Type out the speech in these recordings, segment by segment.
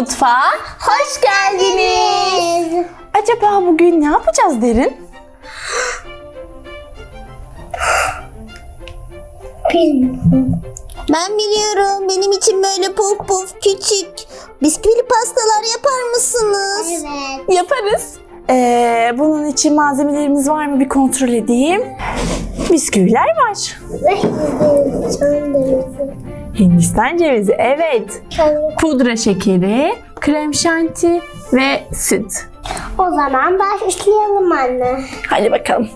mutfağa hoş geldiniz. Acaba bugün ne yapacağız Derin? Ben biliyorum. Benim için böyle puf puf küçük bisküvili pastalar yapar mısınız? Evet. Yaparız. Ee, bunun için malzemelerimiz var mı bir kontrol edeyim. Bisküviler var. Hindistan cevizi evet. Pudra şekeri, krem şanti ve süt. O zaman başlayalım anne. Hadi bakalım.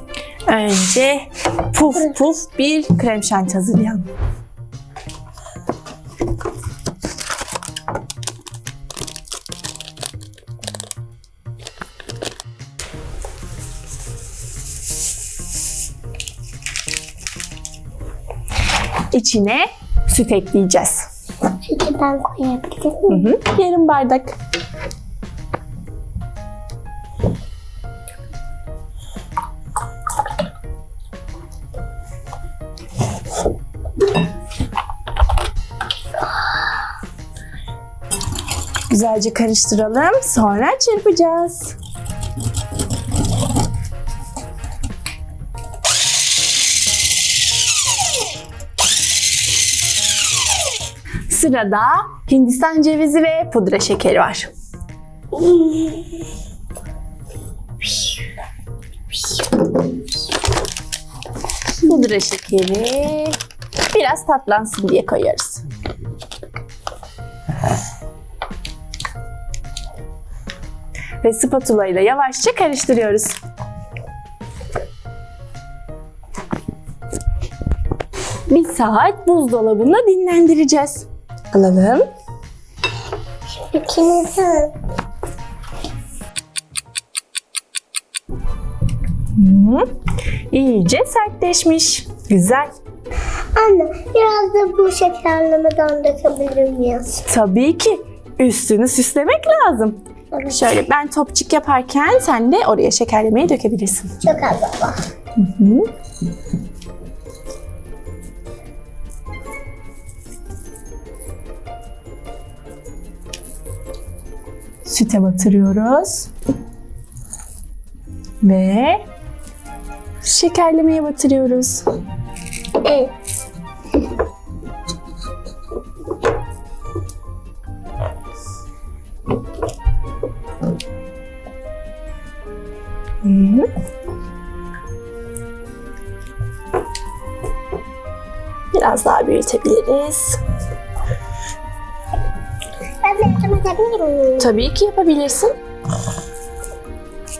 Önce puf puf bir krem şanti hazırlayalım. İçine süt ekleyeceğiz. Peki ben koyabilir Hı miyim? hı, yarım bardak. Güzelce karıştıralım. Sonra çırpacağız. Sırada Hindistan cevizi ve pudra şekeri var. Pudra şekeri biraz tatlansın diye koyuyoruz. Ve spatula ile yavaşça karıştırıyoruz. Bir saat buzdolabında dinlendireceğiz. Alalım. İkinizi. Hı. İyice sertleşmiş. Güzel. Anne biraz da bu şekerlemeden dökebilir miyiz? Tabii ki üstünü süslemek lazım. Evet. Şöyle ben topçuk yaparken sen de oraya şekerlemeyi dökebilirsin. Çok az ama. Hı. Süte batırıyoruz. Ve şekerlemeye batırıyoruz. Hı. Biraz daha büyütebiliriz. Tabii ki yapabilirsin.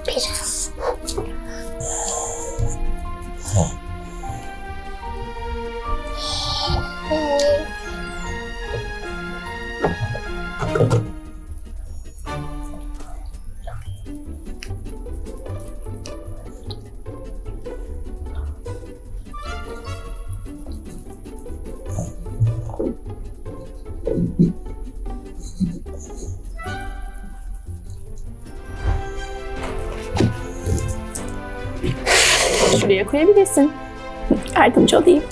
Biraz. Şuraya koyabilirsin. Yardımcı olayım.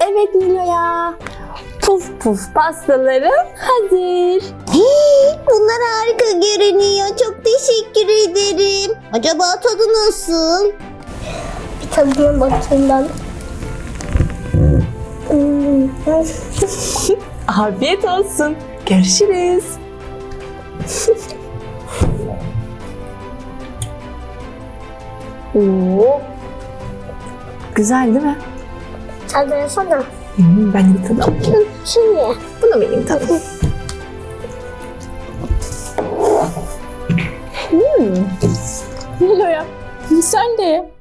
Evet Nilo'ya. Puf puf pastaların hazır. Hii, bunlar harika görünüyor. Çok teşekkür ederim. Acaba tadı nasıl? Bir tadına bakayım ben. Hmm. Afiyet olsun. Görüşürüz. Oo. Güzel değil mi? De yesene. Hmm, ben de tadı alayım. Şimdi. Bu da benim tadım. Hmm. Nilo'ya sen de ye.